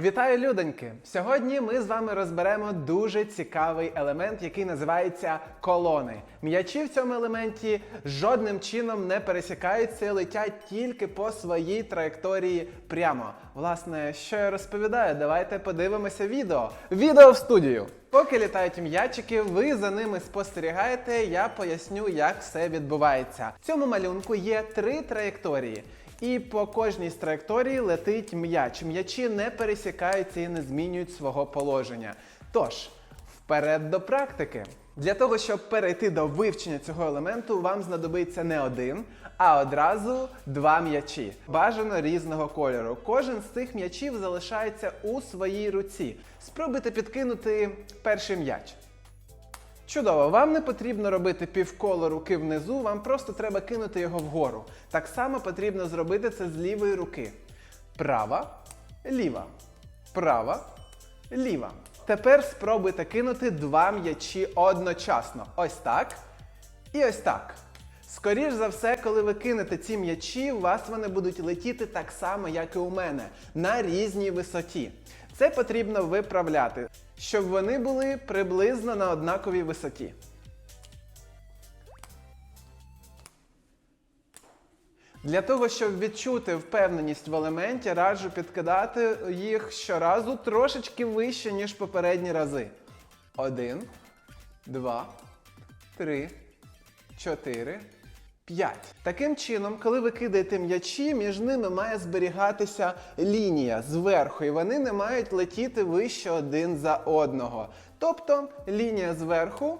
Вітаю, людоньки! Сьогодні ми з вами розберемо дуже цікавий елемент, який називається колони. М'ячі в цьому елементі жодним чином не пересікаються і летять тільки по своїй траєкторії прямо. Власне, що я розповідаю, давайте подивимося відео. Відео в студію. Поки літають м'ячики, ви за ними спостерігаєте, я поясню, як все відбувається. В цьому малюнку є три траєкторії. І по кожній з траєкторій летить м'яч. М'ячі не пересікаються і не змінюють свого положення. Тож, вперед до практики. Для того, щоб перейти до вивчення цього елементу, вам знадобиться не один, а одразу два м'ячі. Бажано різного кольору. Кожен з цих м'ячів залишається у своїй руці. Спробуйте підкинути перший м'яч. Чудово, вам не потрібно робити півколо руки внизу, вам просто треба кинути його вгору. Так само потрібно зробити це з лівої руки. Права, ліва, права, ліва. Тепер спробуйте кинути два м'ячі одночасно. Ось так і ось так. Скоріш за все, коли ви кинете ці м'ячі, у вас вони будуть летіти так само, як і у мене, на різній висоті. Це потрібно виправляти, щоб вони були приблизно на однаковій висоті. Для того, щоб відчути впевненість в елементі, раджу підкидати їх щоразу трошечки вище, ніж попередні рази. Один, два, три, чотири, п'ять. Таким чином, коли ви кидаєте м'ячі, між ними має зберігатися лінія зверху, і вони не мають летіти вище один за одного. Тобто лінія зверху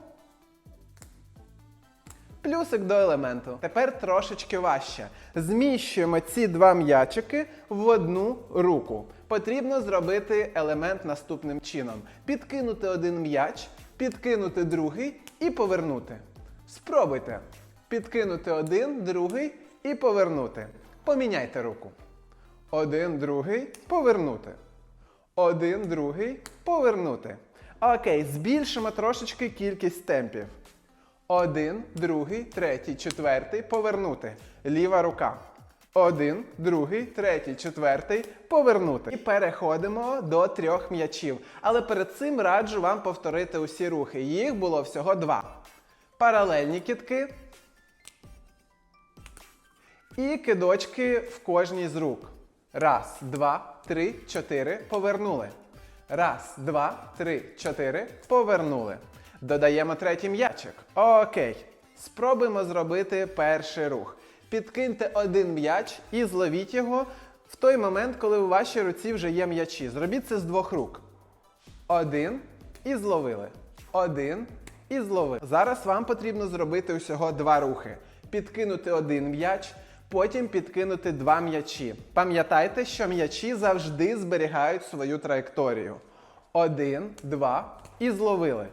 Плюсик до елементу. Тепер трошечки важче. Зміщуємо ці два м'ячики в одну руку. Потрібно зробити елемент наступним чином: підкинути один м'яч, підкинути другий і повернути. Спробуйте. Підкинути один, другий і повернути. Поміняйте руку. Один, другий, повернути. Один, другий, повернути. Окей, збільшимо трошечки кількість темпів. Один, другий, третій, четвертий, повернути. Ліва рука. Один, другий, третій, четвертий, повернути. І переходимо до трьох м'ячів. Але перед цим раджу вам повторити усі рухи. Їх було всього два. Паралельні кітки. І кидочки в кожній з рук. Раз, два, три, чотири. Повернули. Раз, два, три, чотири. Повернули. Додаємо третій м'ячик. Окей. Спробуємо зробити перший рух. Підкиньте один м'яч і зловіть його в той момент, коли у вашій руці вже є м'ячі. Зробіть це з двох рук. Один і зловили. Один і зловили. Зараз вам потрібно зробити усього два рухи. Підкинути один м'яч, потім підкинути два м'ячі. Пам'ятайте, що м'ячі завжди зберігають свою траєкторію. Один, два і зловили.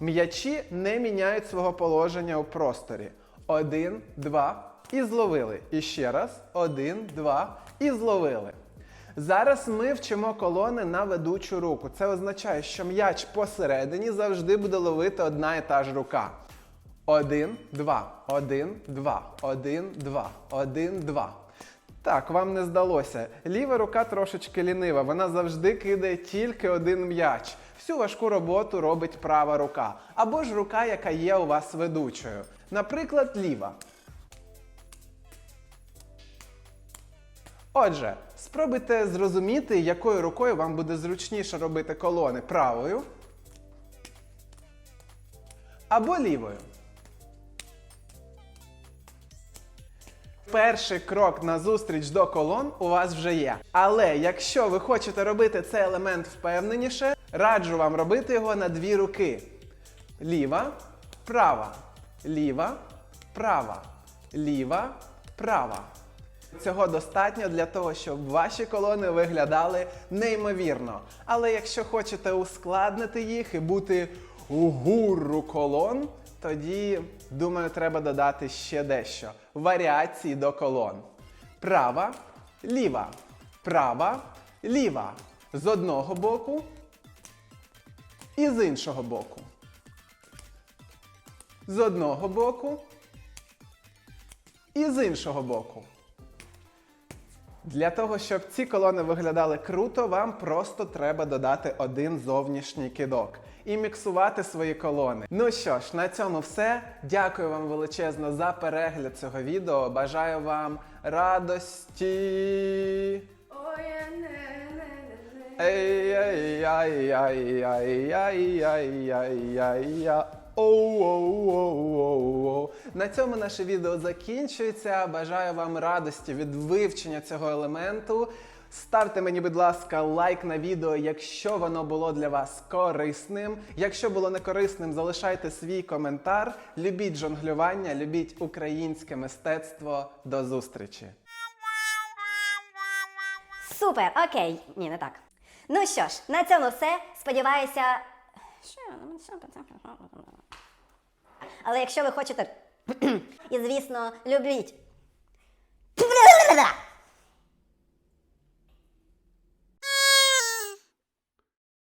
М'ячі не міняють свого положення у просторі. Один, два і зловили. І ще раз. Один, два і зловили. Зараз ми вчимо колони на ведучу руку. Це означає, що м'яч посередині завжди буде ловити одна і та ж рука. Один, два, один, два, один, два, один, два. Так, вам не здалося. Ліва рука трошечки лінива. Вона завжди кидає тільки один м'яч. Всю важку роботу робить права рука. Або ж рука, яка є у вас ведучою. Наприклад, ліва. Отже, спробуйте зрозуміти, якою рукою вам буде зручніше робити колони правою або лівою. Перший крок на зустріч до колон у вас вже є. Але якщо ви хочете робити цей елемент впевненіше, раджу вам робити його на дві руки: ліва, права, ліва, права, ліва, права. Цього достатньо для того, щоб ваші колони виглядали неймовірно. Але якщо хочете ускладнити їх і бути у гуру колон, тоді, думаю, треба додати ще дещо. Варіації до колон. Права, ліва, права, ліва. З одного боку і з іншого боку. З одного боку і з іншого боку. Для того, щоб ці колони виглядали круто, вам просто треба додати один зовнішній кидок і міксувати свої колони. Ну що ж, на цьому все. Дякую вам величезно за перегляд цього відео. Бажаю вам радості. На цьому наше відео закінчується. Бажаю вам радості від вивчення цього елементу. Ставте мені, будь ласка, лайк на відео, якщо воно було для вас корисним. Якщо було не корисним, залишайте свій коментар. Любіть жонглювання, любіть українське мистецтво. До зустрічі! Супер, окей. Ні, не так. Ну що ж, на цьому все. Сподіваюся. Але якщо ви хочете. І звісно, любіть.